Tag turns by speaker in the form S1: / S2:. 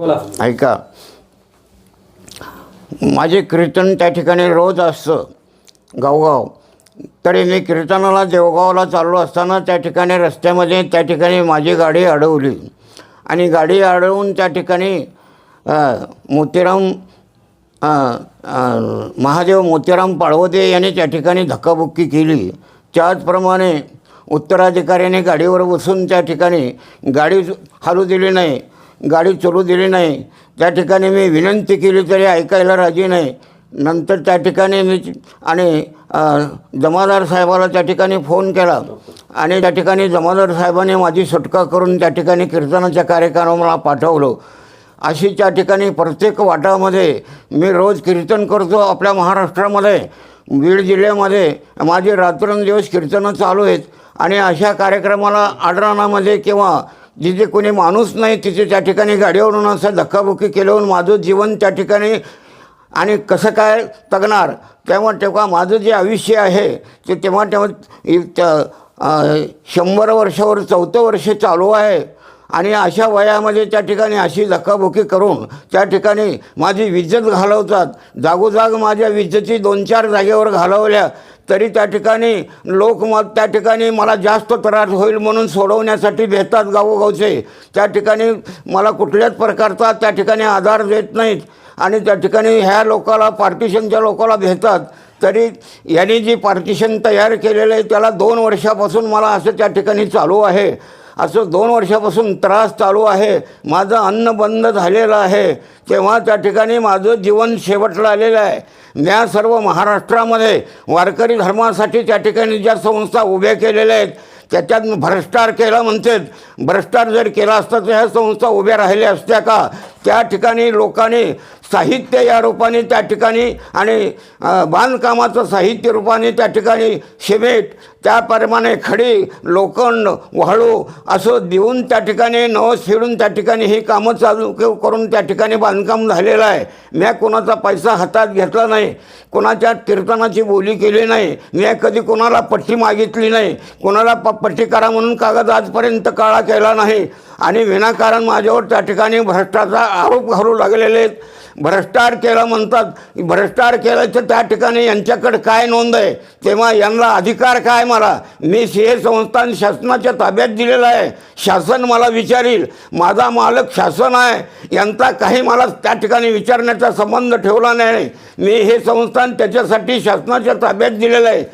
S1: बोला.
S2: ऐका. माझे कीर्तन त्या ठिकाणी रोज असतं. गावगाव. तरी मी कीर्तनाला देवगावला चाललो असताना त्या ठिकाणी रस्त्यामध्ये त्या ठिकाणी माझी गाडी अडवली. आणि गाडी अडवून त्या ठिकाणी मोतीराम महादेव मोतीराम पाळवदे यांनी त्या ठिकाणी धक्काबुक्की केली. त्याचप्रमाणे उत्तराधिकाऱ्याने गाडीवर बसून त्या ठिकाणी गाडी हलू दिली नाही. गाडी चलू दिली नाही. त्या ठिकाणी मी विनंती केली तरी ऐकायला राजी नाही. नंतर त्या ठिकाणी मी आणि जमादार साहेबाला त्या ठिकाणी फोन केला. आणि त्या ठिकाणी जमादार साहेबाने माझी सुटका करून त्या ठिकाणी कीर्तनाच्या कार्यक्रमाला पाठवलं. अशी त्या ठिकाणी प्रत्येक वाटामध्ये मी रोज कीर्तन करतो आपल्या महाराष्ट्रामध्ये. बीड जिल्ह्यामध्ये माझे रात्रंदिवस कीर्तनं चालू आहेत. आणि अशा कार्यक्रमाला आडराणामध्ये किंवा जिथे कोणी माणूस नाही तिथे त्या ठिकाणी गाडीवरून असं धक्काबुक्की केल्यावर माझं जीवन त्या ठिकाणी आणि कसं काय तगणार? तेव्हा तेव्हा माझं जे आयुष्य आहे ते तेव्हा तेव्हा इ- त्या- शंभर वर्षावर चौथं वर्ष चालू आहे. आणि अशा वयामध्ये त्या ठिकाणी अशी धक्काबुक्की करून त्या ठिकाणी माझी विज्जत घालवतात. जागोजाग माझ्या विज्जती दोन चार जागेवर घालवल्या. तरी त्या ठिकाणी लोक मग त्या ठिकाणी मला जास्त त्रास होईल म्हणून सोडवण्यासाठी भेटतात गावोगावचे. त्या ठिकाणी मला कुठल्याच प्रकारचा त्या ठिकाणी आधार देत नाहीत. आणि त्या ठिकाणी ह्या लोकाला पार्टिशनच्या लोकाला भेटतात. तरी यांनी जी पार्टिशन तयार केलेलं आहे त्याला दोन वर्षापासून मला असं त्या ठिकाणी चालू आहे. असं दोन वर्षापासून त्रास चालू आहे. माझं अन्न बंद झालेलं आहे. तेव्हा त्या ठिकाणी माझं जीवन शेवटलं आलेलं आहे. म्या सर्व महाराष्ट्रामध्ये वारकरी धर्मासाठी त्या ठिकाणी ज्या संस्था उभ्या केलेल्या आहेत त्याच्यात भ्रष्टाचार केला म्हणतात. भ्रष्टाचार जर केला असता तर ह्या संस्था उभ्या राहिल्या असत्या का? त्या ठिकाणी लोकांनी साहित्य या रूपाने त्या ठिकाणी आणि बांधकामाचं साहित्य रूपाने त्या ठिकाणी सिमेंट त्याप्रमाणे खडी लोखंड वाळू असं देऊन त्या ठिकाणी नवस फिरून त्या ठिकाणी ही कामं चालू करून त्या ठिकाणी बांधकाम झालेलं आहे. मी कोणाचा पैसा हातात घेतला नाही कोणाच्या कीर्तनाची बोली केली नाही मी कधी कोणाला पट्टी मागितली नाही कोणाला प पट्टी करा म्हणून कागद आजपर्यंत काळा केला नाही. आणि विनाकारण माझ्यावर त्या ठिकाणी भ्रष्टाचार आरोप घालू लागलेले आहेत. भ्रष्टाचार केला म्हणतात. भ्रष्टाचार केल्याचं त्या ठिकाणी यांच्याकडे काय नोंद आहे? तेव्हा यांना अधिकार काय मला? मी सी ए संस्थान शासनाच्या ताब्यात दिलेलं आहे. शासन मला विचारील. माझा मालक शासन आहे. यांचा काही मला त्या ठिकाणी विचारण्याचा संबंध ठेवला नाही. मी हे संस्थान त्याच्यासाठी शासनाच्या ताब्यात दिलेलं आहे.